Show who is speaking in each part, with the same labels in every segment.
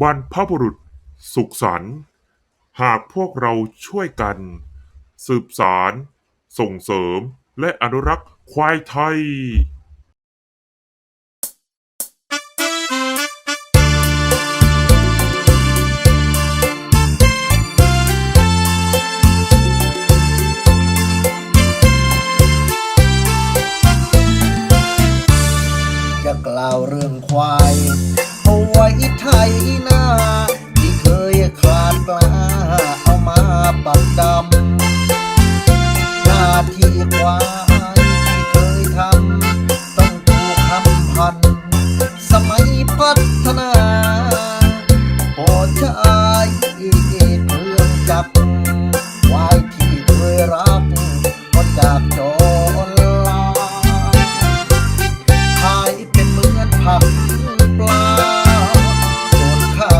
Speaker 1: บรรพบุรุษสุขสันต์หากพวกเราช่วยกัน สืบสารส่งเสริมและอนุรักษ์ควายไทย
Speaker 2: จักรควายที่เคยรักก็จากจรลาขายเป็นเหมือนผักปลาจนค่า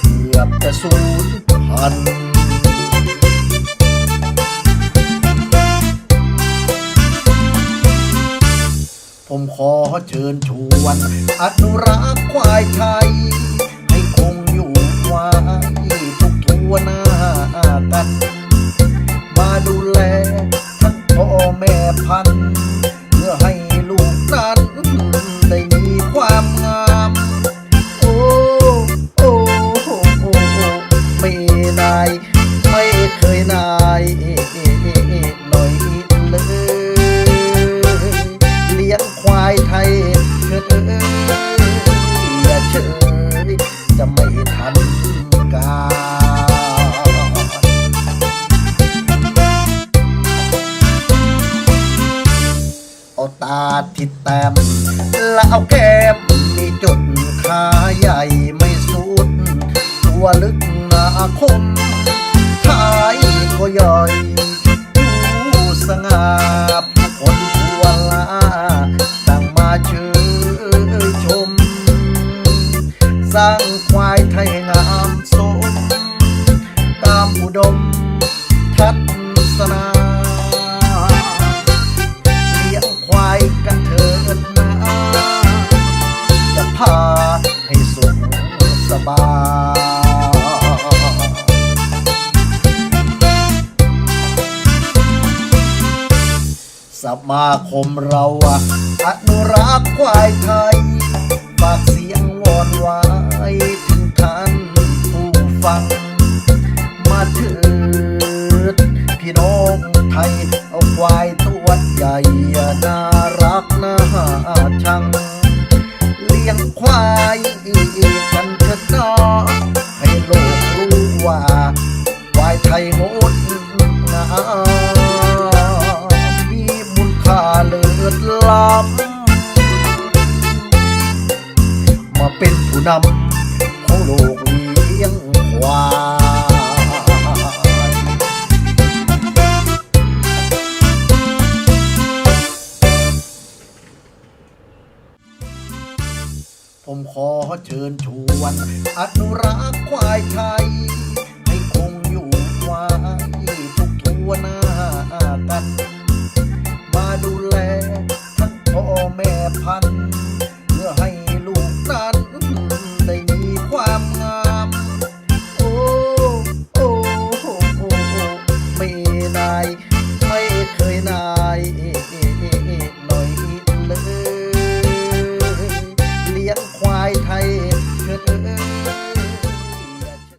Speaker 2: เกือบจะสูญพันธุ์ผมขอเชิญชวน อนุรักษ์ควายไทย พัน เพื่อให้ลูกนั้นได้มีความงาม โอ้ โอ้โอ้โอ้ไม่นาย ไม่เคยนายหน่อยเลย เลี้ยงควายไทยเถิดเออย่าเฉยจะไม่ทันการ เอาตาทิดแต้มแล้วเอาแก้มมีจุดขาใหญ่ไม่สุด ตัวลึกหนาคมท้ายก็ย่อย มาคมเราอะอนุรักษ์ควายไทย ฝากเสียงวอนไว้ถึงท่านผู้ฟัง มาเถิดพี่น้องไทย เอาควายตัวใหญ่ เลิศล้ำมาเป็นผู้นำของโลกเลี้ยงควายผมขอเชิญชวน อนุรักษ์ควายไทย